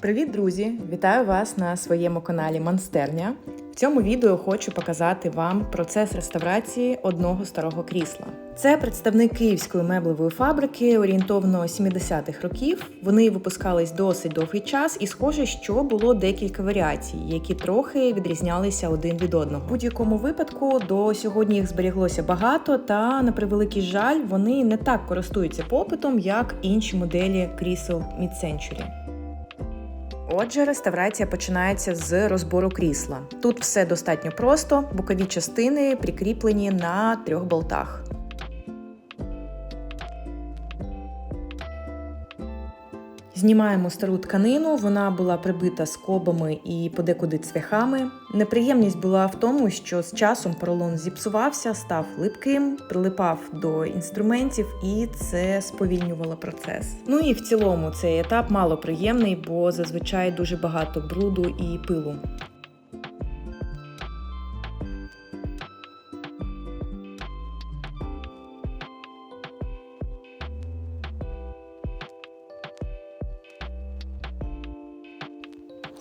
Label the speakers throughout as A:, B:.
A: Привіт, друзі! Вітаю вас на своєму каналі Монстерня. В цьому відео хочу показати вам процес реставрації одного старого крісла. Це представник київської меблевої фабрики орієнтовно 70-х років. Вони випускались досить довгий час, і схоже, що було декілька варіацій, які трохи відрізнялися один від одного. В будь-якому випадку до сьогодні їх зберіглося багато, та на превеликий жаль, вони не так користуються попитом, як інші моделі крісел Mid-Century. Отже, реставрація починається з розбору крісла. Тут все достатньо просто, бокові частини прикріплені на трьох болтах. Знімаємо стару тканину, вона була прибита скобами і подекуди цвяхами. Неприємність була в тому, що з часом поролон зіпсувався, став липким, прилипав до інструментів, і це сповільнювало процес. Ну і в цілому цей етап мало приємний, бо зазвичай дуже багато бруду і пилу.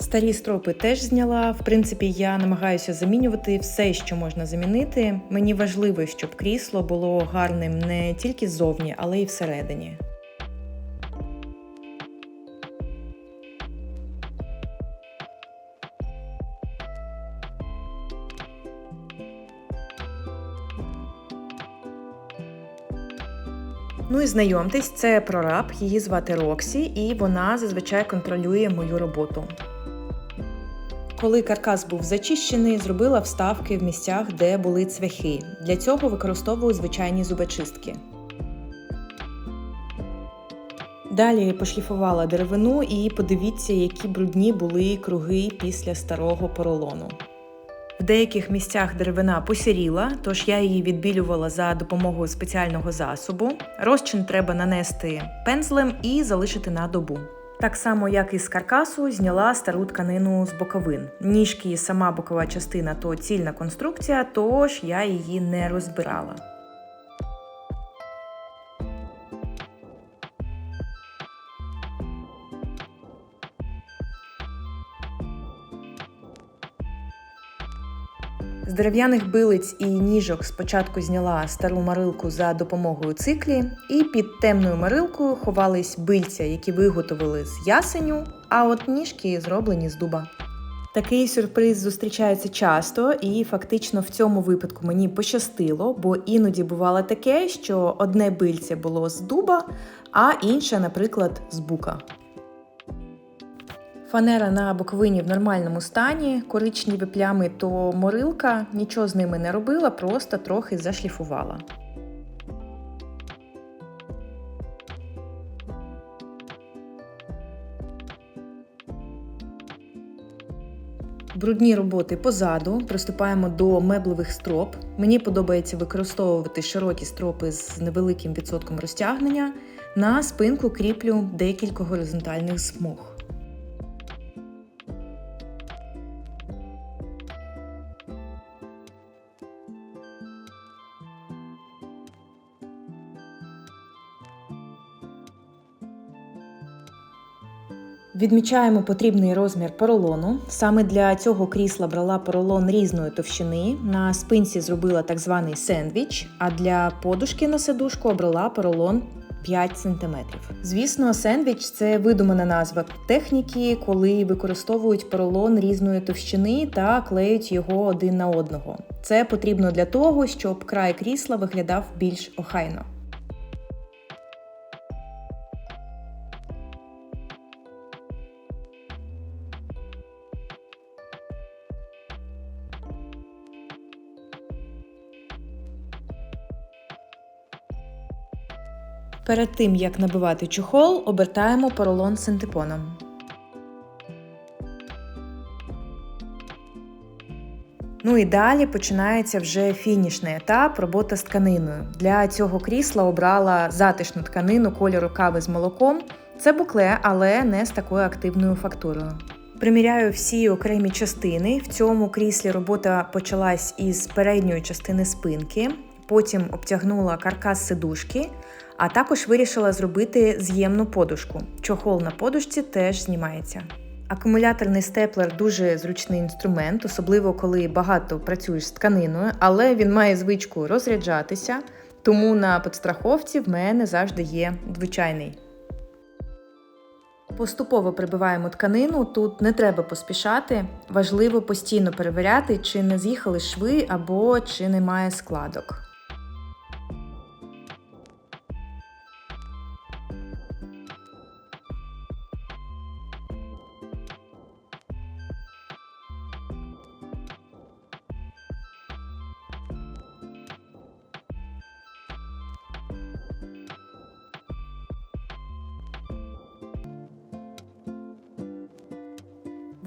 A: Старі стропи теж зняла. В принципі, я намагаюся замінювати все, що можна замінити. Мені важливо, щоб крісло було гарним не тільки ззовні, але й всередині. Ну і знайомтесь, це прораб, її звати Роксі, і вона зазвичай контролює мою роботу. Коли каркас був зачищений, зробила вставки в місцях, де були цвяхи. Для цього використовую звичайні зубочистки. Далі пошліфувала деревину і подивіться, які брудні були круги після старого поролону. В деяких місцях деревина посіріла, тож я її відбілювала за допомогою спеціального засобу. Розчин треба нанести пензлем і залишити на добу. Так само, як і з каркасу, зняла стару тканину з боковин. Ніжки і сама бокова частина то цільна конструкція, тож я її не розбирала. З дерев'яних билиць і ніжок спочатку зняла стару марилку за допомогою циклі, і під темною марилкою ховались бильця, які виготовили з ясеню, а от ніжки зроблені з дуба. Такий сюрприз зустрічається часто, і фактично в цьому випадку мені пощастило, бо іноді бувало таке, що одне бильце було з дуба, а інше, наприклад, з бука. Фанера на боковині в нормальному стані, коричневі плями то морилка, нічого з ними не робила, просто трохи зашліфувала. Брудні роботи позаду, приступаємо до меблевих строп. Мені подобається використовувати широкі стропи з невеликим відсотком розтягнення. На спинку кріплю декілька горизонтальних смуг. Відмічаємо потрібний розмір поролону. Саме для цього крісла брала поролон різної товщини. На спинці зробила так званий сендвіч, а для подушки на сидушку обрала поролон 5 см. Звісно, сендвіч це видумана назва техніки, коли використовують поролон різної товщини та клеють його один на одного. Це потрібно для того, щоб край крісла виглядав більш охайно. Перед тим, як набивати чохол, обертаємо поролон синтепоном. Ну і далі починається вже фінішний етап робота з тканиною. Для цього крісла обрала затишну тканину кольору кави з молоком. Це букле, але не з такою активною фактурою. Приміряю всі окремі частини. В цьому кріслі робота почалась із передньої частини спинки, потім обтягнула каркас сидушки, а також вирішила зробити з'ємну подушку. Чохол на подушці теж знімається. Акумуляторний степлер дуже зручний інструмент, особливо коли багато працюєш з тканиною, але він має звичку розряджатися, тому на підстраховці в мене завжди є звичайний. Поступово прибиваємо тканину, тут не треба поспішати. Важливо постійно перевіряти, чи не з'їхали шви або чи немає складок.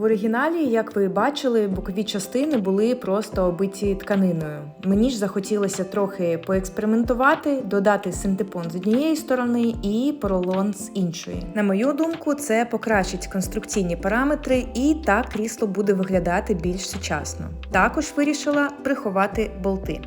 A: В оригіналі, як ви бачили, бокові частини були просто обиті тканиною. Мені ж захотілося трохи поекспериментувати, додати синтепон з однієї сторони і поролон з іншої. На мою думку, це покращить конструкційні параметри, і так крісло буде виглядати більш сучасно. Також вирішила приховати болти.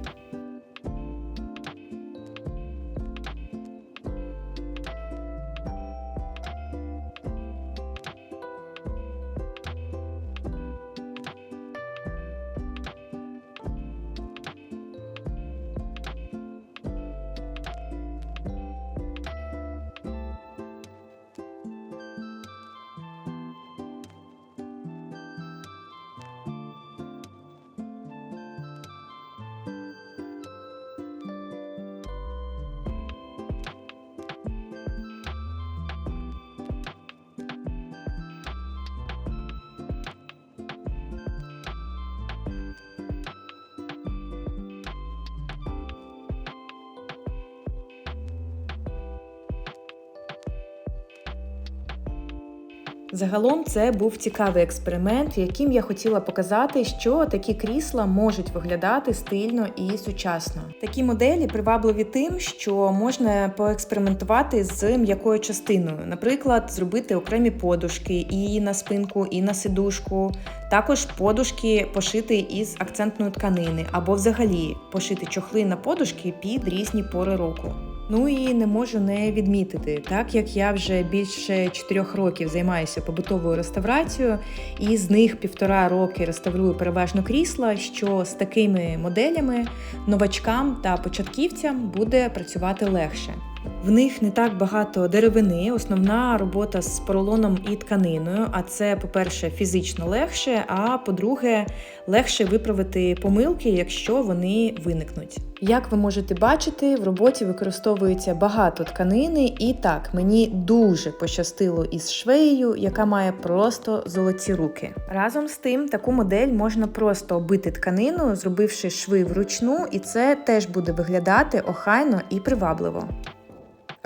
A: Загалом це був цікавий експеримент, яким я хотіла показати, що такі крісла можуть виглядати стильно і сучасно. Такі моделі привабливі тим, що можна поекспериментувати з м'якою частиною, наприклад, зробити окремі подушки і на спинку, і на сидушку. Також подушки пошити із акцентної тканини, або взагалі пошити чохли на подушки під різні пори року. Ну і не можу не відмітити, так як я вже більше чотирьох років займаюся побутовою реставрацією, і з них півтора роки реставрую переважно крісла, що з такими моделями новачкам та початківцям буде працювати легше. В них не так багато деревини, основна робота з поролоном і тканиною. А це, по-перше, фізично легше, а по-друге, легше виправити помилки, якщо вони виникнуть. Як ви можете бачити, в роботі використовується багато тканини, і так мені дуже пощастило із швеєю, яка має просто золоті руки. Разом з тим, таку модель можна просто оббити тканиною, зробивши шви вручну, і це теж буде виглядати охайно і привабливо.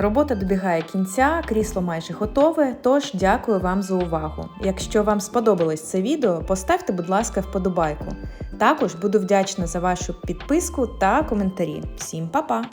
A: Робота добігає кінця, крісло майже готове, тож дякую вам за увагу. Якщо вам сподобалось це відео, поставте, будь ласка, вподобайку. Також буду вдячна за вашу підписку та коментарі. Всім па-па!